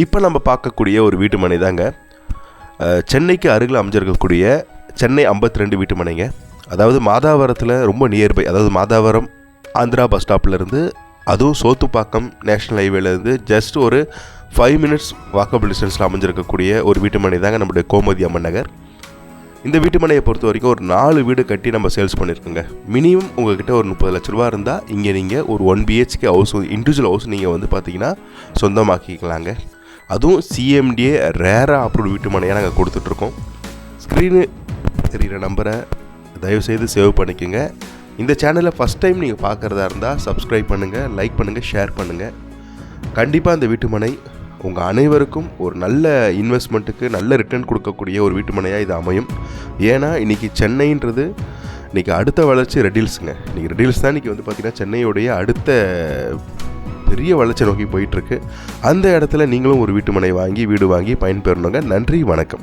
இப்போ நம்ம பார்க்கக்கூடிய ஒரு வீட்டு மனை தாங்க சென்னைக்கு அருகில் அமைஞ்சிருக்கக்கூடிய சென்னை 52 ரெண்டு வீட்டு மனைங்க அதாவது மாதாவரத்தில் ரொம்ப நியர்பை அதாவது மாதாவரம் ஆந்திரா பஸ் ஸ்டாப்லேருந்து அதுவும் சோத்துப்பாக்கம் நேஷ்னல் ஹைவேலேருந்து ஜஸ்ட் ஒரு ஃபைவ் மினிட்ஸ் வாக்கபிள் டிஸ்டன்ஸில் அமைஞ்சிருக்கக்கூடிய ஒரு வீட்டு மனை தாங்க நம்முடைய கோமதி அம்மன் நகர். இந்த வீட்டு மனையை பொறுத்த வரைக்கும் ஒரு நாலு வீடு கட்டி நம்ம சேல்ஸ் பண்ணியிருக்கோங்க மினிமம் உங்ககிட்ட ஒரு முப்பது லட்ச ரூபா இருந்தால் இங்கே நீங்கள் ஒரு one BHK house individual house நீங்கள் வந்து பார்த்தீங்கன்னா சொந்தமாக்கிக்கலாங்க. அதுவும் சிஎம்டிஏ ரேராக அப்ரூவ் வீட்டுமனையாக நாங்கள் கொடுத்துட்ருக்கோம். ஸ்க்ரீனு தெரிகிற நம்பரை தயவுசெய்து சேவ் பண்ணிக்கோங்க. இந்த சேனலை ஃபஸ்ட் டைம் நீங்கள் பார்க்குறதா இருந்தால் சப்ஸ்கிரைப் பண்ணுங்கள் லைக் பண்ணுங்கள் ஷேர் பண்ணுங்கள் கண்டிப்பாக அந்த வீட்டுமனை உங்கள் அனைவருக்கும் ஒரு நல்ல இன்வெஸ்ட்மெண்ட்டுக்கு நல்ல ரிட்டர்ன் கொடுக்கக்கூடிய ஒரு வீட்டுமனையாக இது அமையும். ஏன்னா இன்றைக்கி சென்னைன்றது இன்றைக்கி அடுத்த வளர்ச்சி ரெடில்ஸுங்க இன்றைக்கி ரெடில்ஸ் தான் இன்றைக்கி வந்து பார்த்திங்கன்னா சென்னையுடைய அடுத்த பெரிய வளர்ச்சி நோக்கி போயிட்டுருக்கு. அந்த இடத்துல நீங்களும் ஒரு வீட்டு மனை வாங்கி வீடு வாங்கி பயன்பெறணுங்க. நன்றி வணக்கம்.